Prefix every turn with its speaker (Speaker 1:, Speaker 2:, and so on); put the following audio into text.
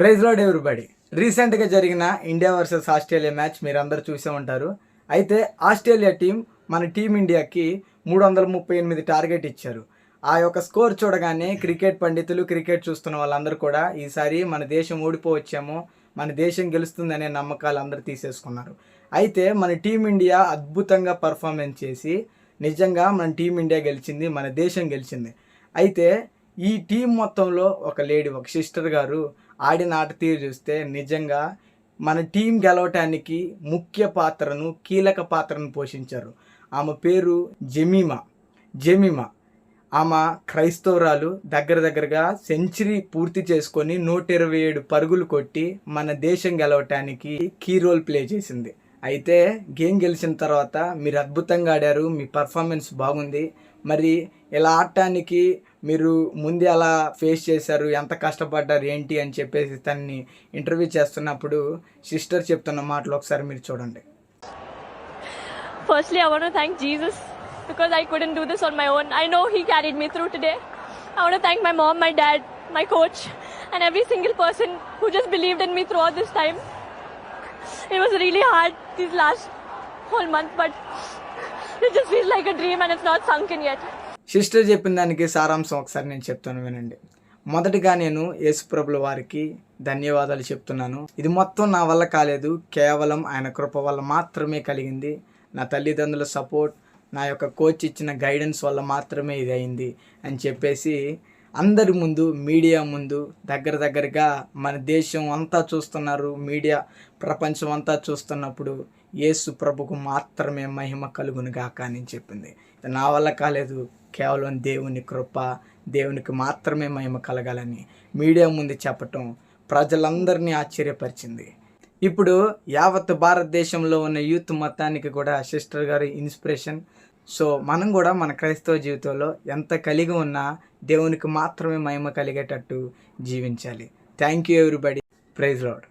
Speaker 1: Praise lord everybody. రీసెంట్గా జరిగిన India versus Australia match మీరందరూ చూసే ఉంటారు. అయితే ఆస్ట్రేలియా టీం మన టీమిండియాకి మూడు వందల ముప్పై ఎనిమిది టార్గెట్ ఇచ్చారు. ఆ యొక్క స్కోర్ చూడగానే క్రికెట్ పండితులు క్రికెట్ చూస్తున్న వాళ్ళందరూ కూడా ఈసారి మన దేశం ఓడిపోవచ్చేమో మన దేశం గెలుస్తుందనే నమ్మకాలు అందరూ తీసేసుకున్నారు. అయితే మన టీమిండియా అద్భుతంగా పర్ఫార్మెన్స్ చేసి నిజంగా మన టీమిండియా గెలిచింది మన దేశం గెలిచింది. అయితే ఈ టీం మొత్తంలో ఒక లేడీ ఒక సిస్టర్ గారు ఆడిన ఆట తీరు చూస్తే నిజంగా మన టీం గెలవటానికి ముఖ్య పాత్రను కీలక పాత్రను పోషించారు. ఆమె పేరు జమీమా. జమీమా. ఆమె క్రైస్తవురాలు దగ్గర దగ్గరగా సెంచరీ పూర్తి చేసుకొని నూట ఇరవై ఏడు పరుగులు కొట్టి మన దేశం గెలవటానికి కీ రోల్ ప్లే చేసింది. అయితే గేమ్ గెలిచిన తర్వాత మీరు అద్భుతంగా ఆడారు మీ పర్ఫార్మెన్స్ బాగుంది. మరి ఇలా ఆడటానికి మీరు ముందు ఎలా ఫేస్ చేశారు ఎంత కష్టపడ్డారు ఏంటి అని చెప్పేసి తనని ఇంటర్వ్యూ చేస్తున్నప్పుడు సిస్టర్ చెప్తున్న మాటలు ఒకసారి మీరు చూడండి.
Speaker 2: Firstly I want thank Jesus because I couldn't do this on my own I know he carried me through today I want thank my mom my dad my coach and every single person who just believed in me through all this time It was really hard these last whole month, but it just feels like a dream and it's not sunken yet.
Speaker 1: Sister చెప్పిన దానికి సారాంశం ఒకసారి నేను చెప్తాను వినండి. మొదటిగా నేను యేసుప్రభుల వారికి ధన్యవాదాలు చెప్తున్నాను. ఇది మొత్తం నా వల్ల కాలేదు. కేవలం ఆయన కృప వల్ల మాత్రమే కలిగింది. నా తల్లిదండ్రుల సపోర్ట్ నా యొక్క కోచ్ ఇచ్చిన గైడెన్స్ వల్ల మాత్రమే ఇది అయింది అని చెప్పేసి అందరి ముందు మీడియా ముందు దగ్గర దగ్గరగా మన దేశం అంతా చూస్తున్నారు మీడియా ప్రపంచం అంతా చూస్తున్నప్పుడు యేసు ప్రభుకు మాత్రమే మహిమ కలుగును గాక అని చెప్పింది. నా వల్ల కాలేదు కేవలం దేవుని కృప దేవునికి మాత్రమే మహిమ కలగాలని మీడియా ముందు చెప్పటం ప్రజలందరినీ ఆశ్చర్యపరిచింది. ఇప్పుడు యావత్ భారతదేశంలో ఉన్న యూత్ మొత్తానికి కూడా సిస్టర్ గారి ఇన్స్పిరేషన్ సో మనం కూడా మన క్రైస్తవ జీవితంలో ఎంత కలిగి ఉన్నా దేవునికి మాత్రమే మహిమ కలిగేటట్టు జీవించాలి. Thank you everybody praise Lord